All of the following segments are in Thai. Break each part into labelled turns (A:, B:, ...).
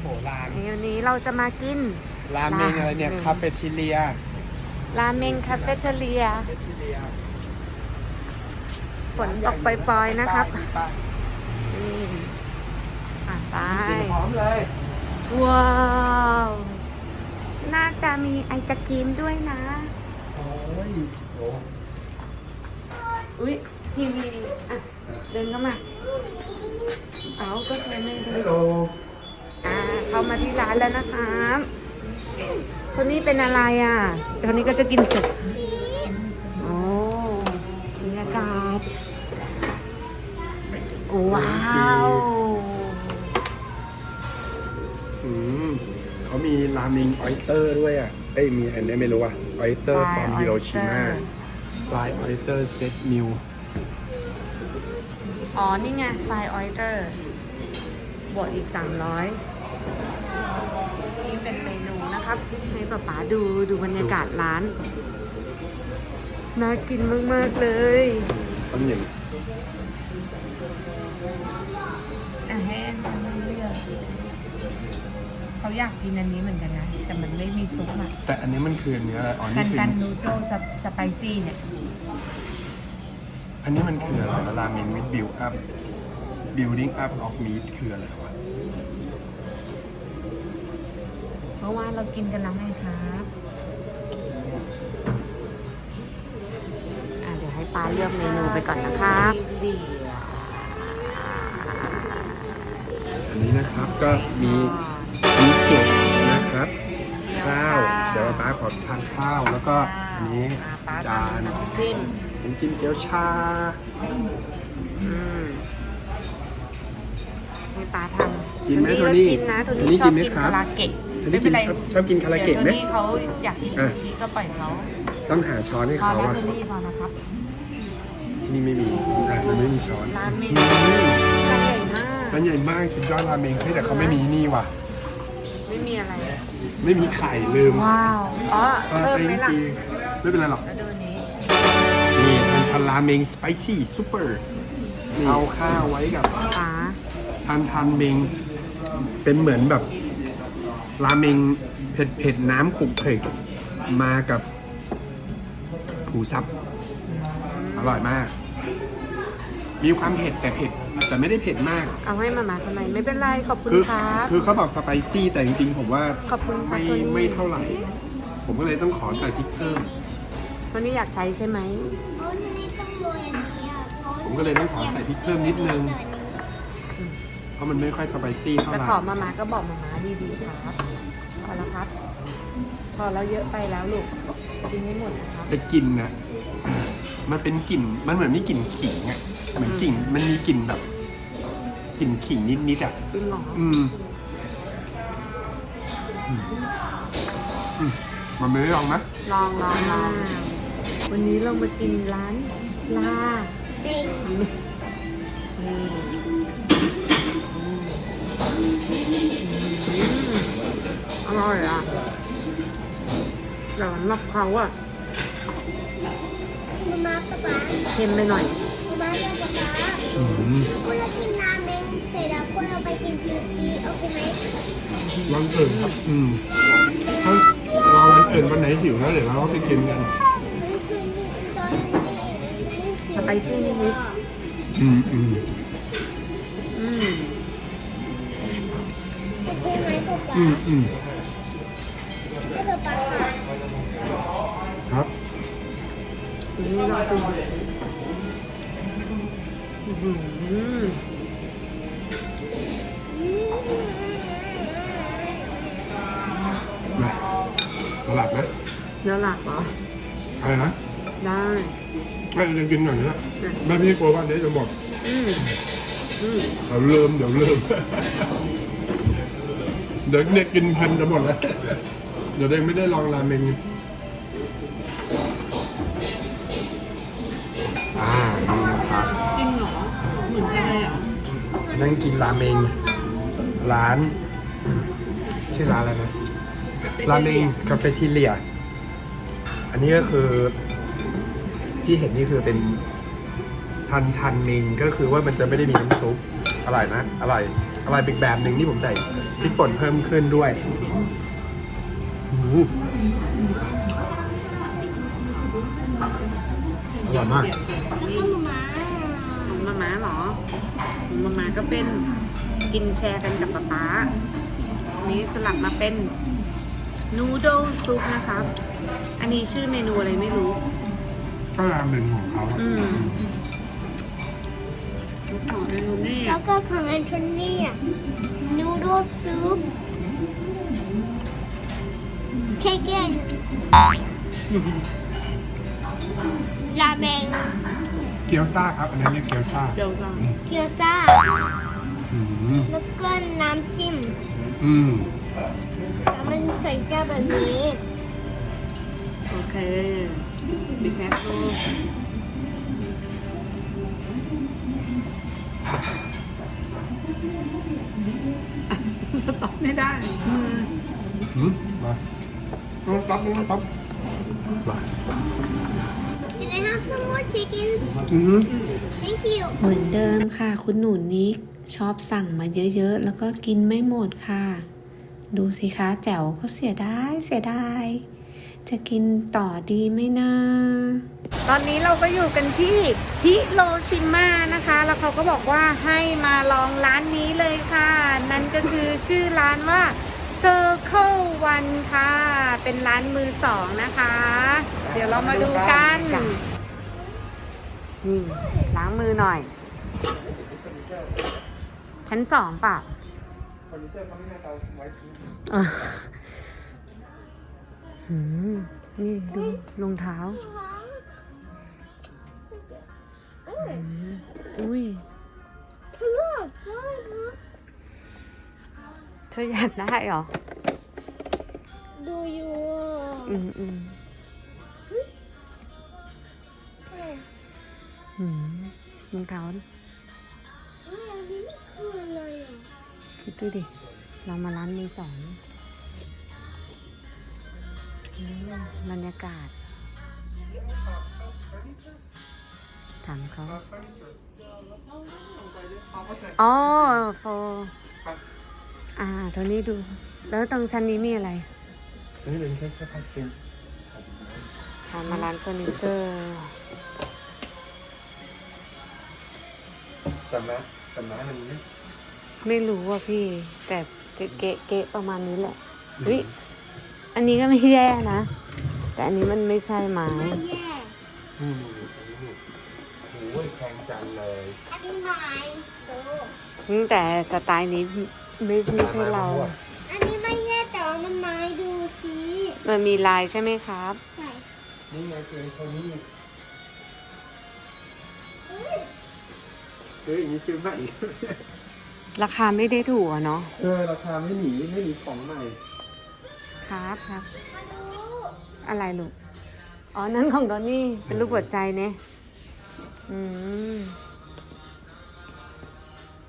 A: โหราน
B: วันนี้เราจะมากิน
A: ราเมงอะไรเนี่ย
B: ราเมง
A: คาเฟ่ทิเลีย
B: ราเมงคาเฟ่เทเลีย
A: คาเฟ่ทิเลีย
B: ฝนตกปล่อยๆนะครับ
A: มีป้าย
B: นี่อะไป
A: มีป้ายกลิ่นหอมเลย
B: ว้าว น่าจะมีไอศกรีมด้วยนะ
A: โอ้ยโอ้
B: อุ้ยทีวีอะ เดินเข้ามา เอาก็เธอไม่ดู
A: ฮัลโหล
B: อ่าเข้ามาที่ร้านแล้วนะครับคนนี้เป็นอะไรอะคนนี้ก็จะกินจุกโอ้บรรยากาศว้าว
A: อืมเขามีราเมงออยเตอร์ด้วยอะ เอ้ย มีอันนี้ไม่รู้อะออยเตอร์
B: Fry
A: ฟอร์มฮิโรชิมา
B: oyster
A: ฟลายออยเตอร์เซตมิล
B: อ๋อ นี่ไงไฟออยเตอร์บวกอีก300 นี่เป็นเมนูนะครับให้ป๊าป๋าดูดูบรรยากาศร้าน น่ากินมาก ๆ เลย
A: ต้องอย่าง
B: อะให้อันนั้นเลือกเขาอยากกินอันนี้เหมือนกันนะ แต่มันไม่มีซุปอะ
A: แต่อันนี้มันคือเนื้ออะไรอ๋อ
B: กั
A: นี่
B: น
A: คือ
B: กันนูโดสไปซี่เนี่ย
A: อันนี้มันคืออะไรวะราเมงวิดบิวอัพ building up of meat คืออะไรวะ
B: เพราะว่าเรากินกันแล้วไงครับอะเดี๋ยวให้ปลาเลือกเมนูไปก่อนนะครับ
A: อันนี้นะครับก็มีมีเก็ดนะครับ ข้าว เดี๋ยวป้าขอทานข้าวแล้วก็อันนี้จาน
B: จิ้ม
A: น้ำจิ้มเกี๊ยวชา
B: อืมให้ป้าทำ
A: กินไหม
B: โท
A: โท
B: นี่
A: นี่
B: ก็กินนะโท
A: โท
B: นี่
A: นี่
B: ชอบ
A: กินไหม
B: กิน
A: ครับ
B: คาราเกะ
A: โทนี่กินชอบชอบกินคาราเกะไหม
B: ดี๋ยวโทนี่เขาอยากกินซูชิก็ปล่อยเขา
A: ต้องหาช้อนให้
B: พอ
A: เขา
B: แล้ว
A: อะ
B: โทนี่พอนะครับ
A: ที่นี่ไม่มีอะมันไม่มีช้อน
B: ร้านเม
A: อื
B: นู
A: ม
B: จานใหญ่มาก
A: ร้านใหญ่มากสุดยอดราเมงเฮ้ยแต่เขาไม่มีนี่ว่ะ
B: ไม่มีอะไร
A: ไม่มีไข่ลืม
B: ว้าว อ๋อ
A: เออ
B: เพิ่มไหมล่ะ
A: ไม่เป็นไรหรอก
B: แล้วดูอันนี้
A: นี่เป็นพันราเมงสไปซี่ซูเปอร์เอาข้าวไว้กับ
B: ป๋า
A: ทานทานเมงเป็นเหมือนแบบ ราเมงเผ็ดเผ็ดน้ำขลุกเผ็ดมากับหมูสับ อร่อยมาก มีความเผ็ดแต่เผ็ด แต่ไม่ได้เผ็ดมาก
B: เอาให้มามาทำไมไม่เป็นไรขอบคุณ
A: คือ
B: ครับ
A: คือเขาบอกสไปซี่แต่จริงๆ ผมว่า
B: ขอบคุณค่ะ
A: ไม่
B: ตัวนี้
A: ไม่เท่าไหร่ ผมก็เลยต้องขอใส่พริกเพิ่ม
B: ตัวนี้อยากใช้ใช่ไหม
C: เพราะที่นี่ต้องโรยอันนี้อะเพราะ
A: ผมก็เลยต้องขอใส่พริกเพิ่มนิดนึง เพราะมันไม่ค่อยสไปซี่เท่า
B: จะ
A: ไหร่
B: ขอมามาก็บอกมามาดีๆครับ พอแล้วครับพอแล้วเยอะไปแล้วลูกกินให้หมดนะครับ
A: แต่กลิ่นนะมันเป็นกลิ่นมันเหมือนมีกลิ่นขิงอะเหมือนกลิ่นมันมีกลิ่นแบบกลิ่นขิงนิดๆอะ
B: จริงเหรอ
A: อืมอืมอืมมันไม่ได้ลองนะ
B: ลองลองลองวันนี้เรามากินร้านลา
C: เด็ก
B: นี่อืม อร่อยอะแต่สำหรับเขาอะ
C: มามาป๊าป๊า
B: เค็มไปหน่อย
C: มามาป๊าป๊า
A: อืม
C: คุณเรากินราเมงเสร็จแล้วคุณเราไปกินซูชิโอเคไหม
A: วันอื่นอืมถ้าเราวันอื่นวันไหนหิวแล้วเดี๋ยวเราก็ไปกินกัน
C: ตอนนี้
B: สไปซี่นิด
A: อืมอืม
B: ๆอืม
C: โอเคไหมป๊าป๊า
A: อืมอืม
C: ค
A: รับ
B: นี้เราดูอื้อหือ
A: มาสลัดนะ
B: เนื้อหลักเหรอ
A: อะไรนะ
B: ได้
A: ไม่จะกินหน่อยนะแม่พี่กลัวว่าเดี๋ยวจะหมด
B: อืมอืม
A: เดี๋ยวลืมเดี๋ยวลืมเดี๋ยวเด็กกินพันจะหมดแล้ว เดี๋ยวเด็กไม่ได้ลองราเมงอ่านี่นะครับ
B: จริงเหรอ เหมือนกันเลยเหรอ
A: นั่งกินราเมง ร้าน ชื่อร้านอะไรนะ ราเมงคาเฟ่ทิเลีย อันนี้ก็คือที่เห็นนี่คือเป็นทันทันเมงก็คือว่ามันจะไม่ได้มีน้ำซุปอร่อยนะอร่อยอร่อยอีกแบบหนึ่งที่ผมใส่พริกป่นเพิ่มขึ้นด้วย อื้อหืออร่อยมาก
C: แล้วก็หมา
B: ของมาม่าเหรอของมาม่าก็เป็นกินแชร์กันกับป๊าป๊าอันนี้สลับมาเป็นนูโดลซุปนะครับอันนี้ชื่อเมนูอะไรไม่รู้
A: ก็ราเมงของเขา
B: อืมซุปของเมนูนี่
C: แล้วก็ของแอนโทนีอะนูโดซุป เชคเก้นราเมง
A: เกี๊ยวซ่าครับ อันนี้เรียกเกี๊ยวซ่า
B: เดี๋ยวจะ
C: เกี๊ยวซ่า
A: อืม
C: แล้วก็น้ำจิ้ม
A: อืม
C: แล้วมันใส่แก้วแบบนี้
B: โอเคบิ๊กแม็กซ์ลูกสต็อปไม่ได้มือ
A: อืมมา ต้องต๊อบต้องต๊อบมา
C: Can I have some more chickens?
A: อืม
C: Thank you.
D: เหมือนเดิมค่ะ คุณหนูนิกชอบสั่งมาเยอะๆ แล้วก็กินไม่หมดค่ะ ดูสิคะแจ๋วก็เสียดายเสียดาย จะกินต่อดีไหมนะ
B: ตอนนี้เราก็อยู่กันที่ฮิโรชิมานะคะ แล้วเขาก็บอกว่าให้มาลองร้านนี้เลยค่ะ นั่นก็คือชื่อร้านว่า Circle One ค่ะ เป็นร้านมือสองนะคะ เดี๋ยวเรามาดูกัน นี่ล้างมือหน่อย ชั้นสองป่ะอะหืมนี่ดูรองเท้าอุ้ย
C: Look, look, look.
B: เธออยากได้เหรอ
C: Do you
B: อืมอืม
C: want?
B: หืมรองเท้า
C: เฮ้ยอันนี้มันคืออะไรอะ
B: คิดดูดิ เรามาร้านมือสองอืมบรรยากาศ ถามเขา อ๋อโฟ อ่าโทนี่ดู แล้วตรงชั้นนี้มีอะไร
A: นี่เป็นแค่แค่พักเป็น
B: ทานมาร้านเฟอร์นิเจอร์
A: แต่แม้แต่แม้มันไม่
B: ไม่รู้ว่าพี่ แต่จะเกะเกะประมาณนี้แหละเฮ้ยอันนี้ก็ไม่แย่นะ แต่อันนี้มันไม่ใช่ไม้
C: แย่
A: นี่นี่อันนี้นี่โอ้ยแพงจังเลย
C: อันนี้ไม้ดู
B: อืมแต่สไตล์นี้ ไม่ไม่ใช่เรา
C: อันนี้ไม่แย่แต่ว่ามันไม้ดูสิ
B: มันมีลายใช่ไหมครับ
C: ใช่
A: นี่ไงคือเท่านี้
C: เอ้ย
A: ซื้ออย่างนี้ซื้อใหม่
B: ราคาไม่ได้ถูกอะเนาะ
A: เออราคาไม่หนีไม่หนีของใหม่
B: ครับครับ
C: มาดู
B: อะไรลูก อ๋อ นั่นของดอนนี่ เป็นรูปหัวใจเนี่ย อืม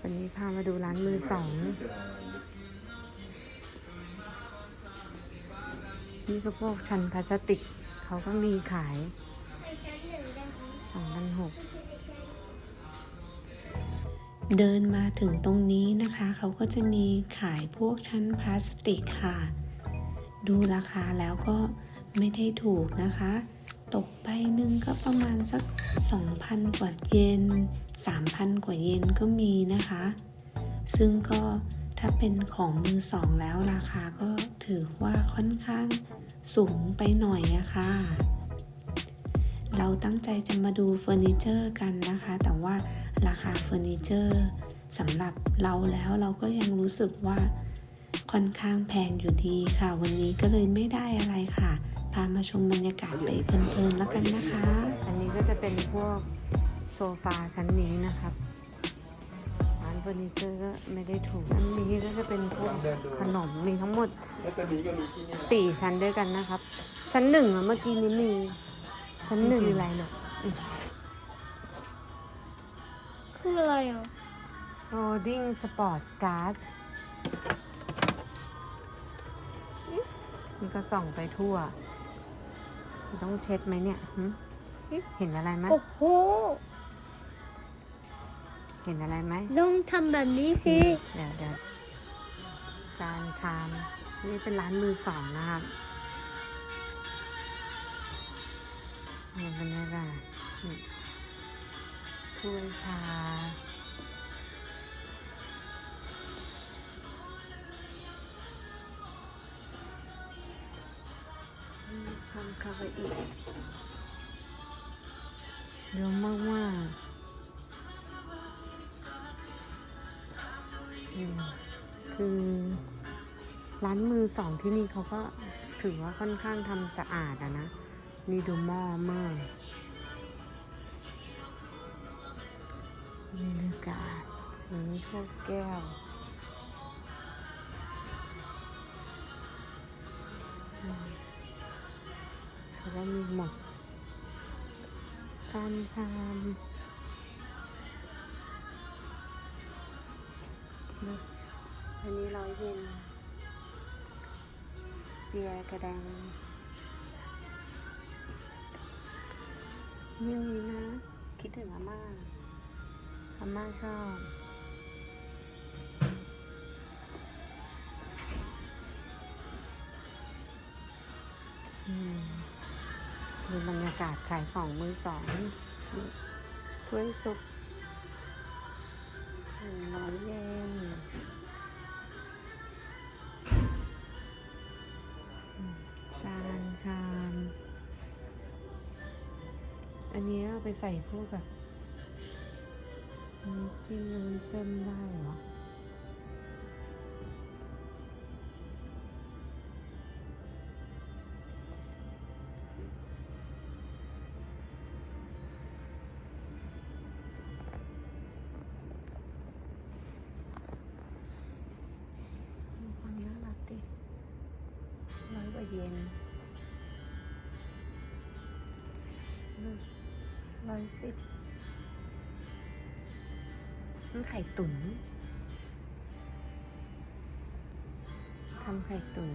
B: วันนี้พามาดูร้านมือสอง นี่ก็พวกชั้นพลาสติก เขาก็มีขาย
C: ไอ้ชั้นหนึ่งได้ไหม
B: สองพันหก
D: เดินมาถึงตรงนี้นะคะ เขาก็จะมีขายพวกชั้นพลาสติกค่ะ ดูราคาแล้วก็ไม่ได้ถูกนะคะ ตกไปหนึ่งก็ประมาณสัก 2,000 กว่าเยน 3,000 กว่าเยนก็มีนะคะ ซึ่งก็ถ้าเป็นของมือสองแล้วราคาก็ถือว่าค่อนข้างสูงไปหน่อยอะคะ เราตั้งใจจะมาดูเฟอร์นิเจอร์กันนะคะ แต่ว่าราคาเฟอร์นิเจอร์สำหรับเราแล้วเราก็ยังรู้สึกว่าค่อนข้างแพงอยู่ดีค่ะ วันนี้ก็เลยไม่ได้อะไรค่ะ พามาชมบรรยากาศไปเพลินๆแล้วกันนะคะ
B: อันนี้ก็จะเป็นพวกโซฟาชั้นนี้นะครับร้านเฟอร์นิเจอร์ก็ไม่ได้ถูกอันนี้ก็จะเป็นพวกขนมมีทั้งหมด
A: แล้วตัวนี้ก็มีที่นี่
B: สี่ชั้นด้วยกันนะครับ ชั้นหนึ่งอะเมื่อกี้นี้มีชั้นหนึ่งอะไรหรอ
C: คืออะไรอะ
B: โรดิ้งสปอร์ตการ์ดนี่ก็ส่องไปทั่ว ต้องเช็ดไหมเนี่ยหึเห็นอะไรไหม
C: โอ้โห
B: เห็นอะไรไหม
C: ลองทำแบบนี้สิ
B: เดี๋ยวเดี๋ยวจานชาม นี่เป็นร้านมือสองนะครับนี่บรรยากาศนี่ถ้วยชา ทำคาเฟอีนเยอะมากมากคือร้านมือสองที่นี่เขาก็ถือว่าค่อนข้างทำสะอาดอะนะ นี่ดูหม้อมากบรรยากาศนี่พวกแก้ว แล้วก็มีหมดจานชามนะอันนี้ร้อยเยนเบียร์กระแดงนี่เลยนะ คิดถึงอาม่า อาม่าชอบอืม ดูบรรยากาศขายของมือสองถ้วยซุปน้อยเยนชามชามอันนี้เอาไปใส่พวกแบบน้ำจิ้มน้ำเจนได้เหรอ ร้อยสิบมันไข่ตุ๋นทำไข่ตุ๋น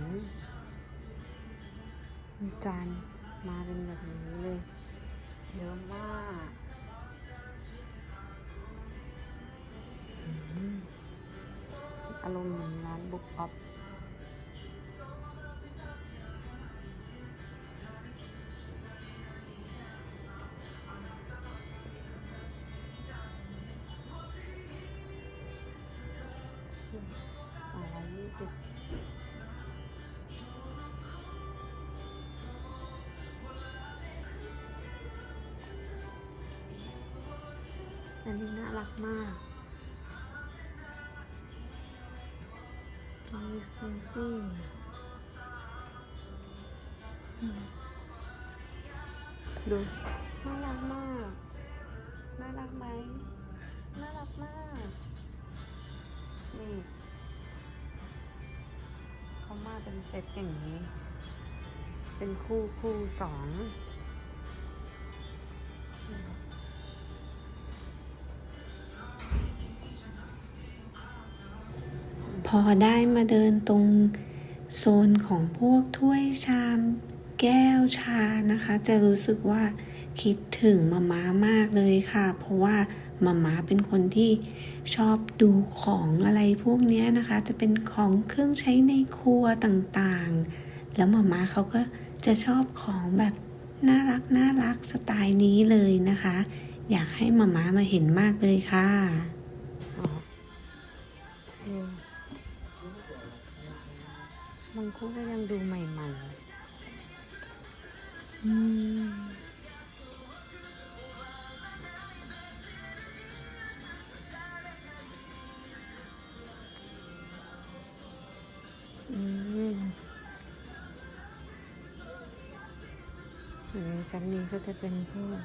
B: จานมาเป็นแบบนี้เลยเยอะมากอืมอารมณ์เหมือนร้านบุกออฟ สิอันนี้น่ารักมากกีฟูซี่ดู น่ารักมาก น่ารักไหม น่ารักมาก เป็นเซตอย่างนี้ เป็นคู่คู่สอง
D: พอได้มาเดินตรงโซนของพวกถ้วยชามแก้วชานะคะ จะรู้สึกว่าคิดถึงมาม่ามากเลยค่ะ เพราะว่ามาม่าเป็นคนที่ ชอบดูของอะไรพวกนี้นะคะ จะเป็นของเครื่องใช้ในครัวต่างๆ แล้วหมามาเขาก็จะชอบของแบบน่ารักน่ารักสไตล์นี้เลยนะคะ อยากให้มามามาเห็นมากเลยค่ะ
B: บางคู่ก็ยังดูใหม่ๆอืม ชั้นนี้ก็จะเป็นพวก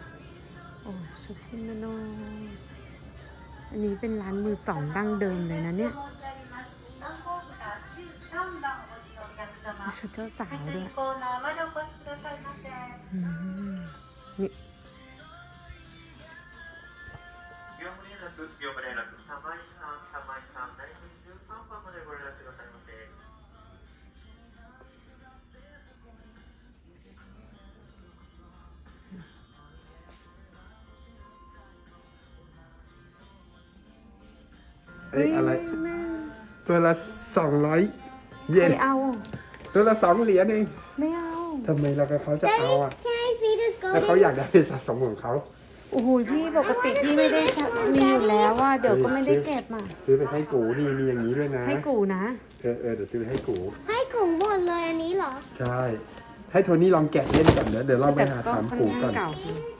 B: โอ้ชุดคิโมโนอันนี้เป็นร้านมือสองดั้งเดิมเลยนะเนี่ยชุดเจ้าสาวด้วยอืมนี่
A: ไอ้อะไร ตัวละสองร้อยเยน
B: ไม่เอา
A: ตัวละสองเหรียญเอง
B: ไม่เอา
A: ทำไมเรากับเขาจะเอาอะ
C: Can I see this
A: แล้วเขา
C: golden
A: อยากได้เป็นสะสมของเขา
B: โอ้โหพี่ปกติพี่ไม่ได้มีอยู่แล้วว่าเดี๋ยวก็ไม่ได้เก็บอะ
A: ซื้อไปให้กูนี่มีอย่างนี้ด้วยนะ
B: ให้กูนะ
A: เออเออเดี๋ยวซื้อไปให้กู
C: ให้กลุ่มหมดเลยอันนี้เหรอ
A: ใช่ ให้โทนี่ลองแกะเล่นก่อนนะเดี๋ยวเราไป
B: แต่
A: หา
B: ก็
A: ถาม
B: ค่อน
A: กูก่
B: ข้า
A: องน
B: เก่ากระ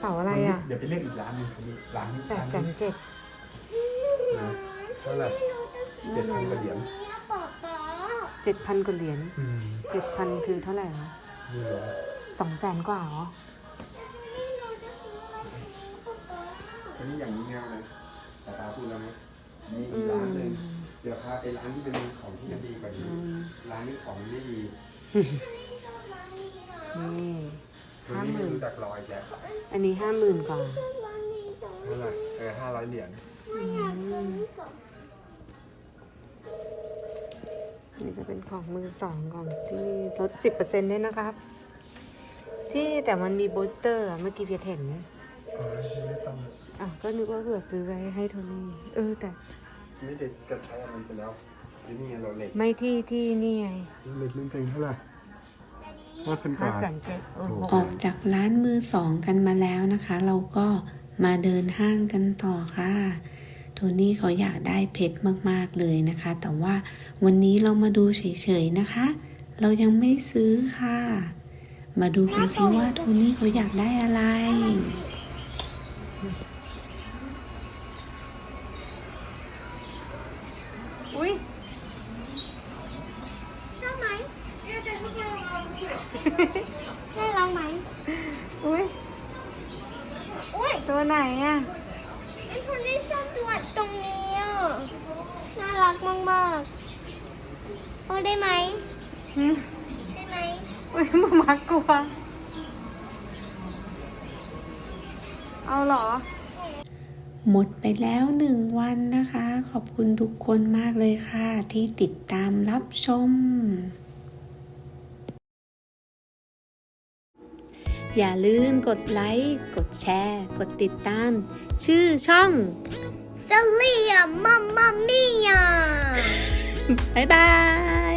B: เป๋ากระเป๋าอะไรอะ
A: เดี๋ยวไปเลือกอีกร้านหนึงร้านนี้
B: แปดแสนเจ็ด
A: นะเท่าไหร่เจ็ดพันกว่าเหรียญ
C: เนี่ยป๊าป๊า
B: เจ็ดพันกว่าเหรียญ
A: อืม
B: เจ็ดพันคือเท่าไหร่คะ
A: นี่เหรอ
B: สองแสนกว่าเหรอ
A: อันนี้อย่างนี้แนวเลยตาตาพูดแล้วนะมีอีกร้านหนึ่งเดี๋ยวพาไปร้านที่เป็นของที่มันดีกว่านี้ ร้านนี้ของไม่ดี
B: นี่
A: ตัวนี้ไม่รู้จักรอยแกะ
B: อันนี้ห้าหมื่นกว่า
A: เท่าไหร่เออห้าร้อยเหรียญ
B: นี่ก็เป็นของมือสองของที่ลดสิบเปอร์เซ็นต์ด้วยนะครับ ที่แต่มันมีบูสเตอร์อะเมื่อกี้เพียรเห็น
A: อ๋อไม่ต้อง
B: อะก็นึกว่าเผื่อซื้อไว้ให้โทนี่เออแต่
A: ไม่ได้กระใช้อันนั้นไปแล้วที่นี่ไงเราเหล็ก
B: ไม่ที่ที่นี่ไง
A: เหล็กเล่นเพลงเท่าไหร่ ห้าพันก
B: ห้า
A: ว่า
B: แสนเจ็ดโอ้โห
D: ออกจากร้านมือสองกันมาแล้วนะคะ เราก็มาเดินห้างกันต่อค่ะโทนี่เขาอยากได้เพชรมาก ๆ เลยนะคะ แต่ว่าวันนี้เรามาดูเฉย ๆ นะคะ เรายังไม่ซื้อค่ะ มาดูกันซิว่าโทนี่เขาอยากได้อะไร
B: อุ้ย
C: ชอบไหมได้ลองไหม
B: อุ้ย
C: อุ้ย
B: ตัวไหนอะ
C: เป็นคนที่ชอบตัวตรงนี้อะ น่ารักมากๆเอาได้ไหม
B: หืม
C: ได้ไหม
B: อุ้ยมามากลัว เอาเหรอ
D: หมดไปแล้วหนึ่งวันนะคะ ขอบคุณทุกคนมากเลยค่ะ ที่ติดตามรับชม อย่าลืมกดไลค์ กดแชร์ กดติดตาม ชื่อช่อง
C: เซเลียมัมมัมมี่ย
D: บายบาย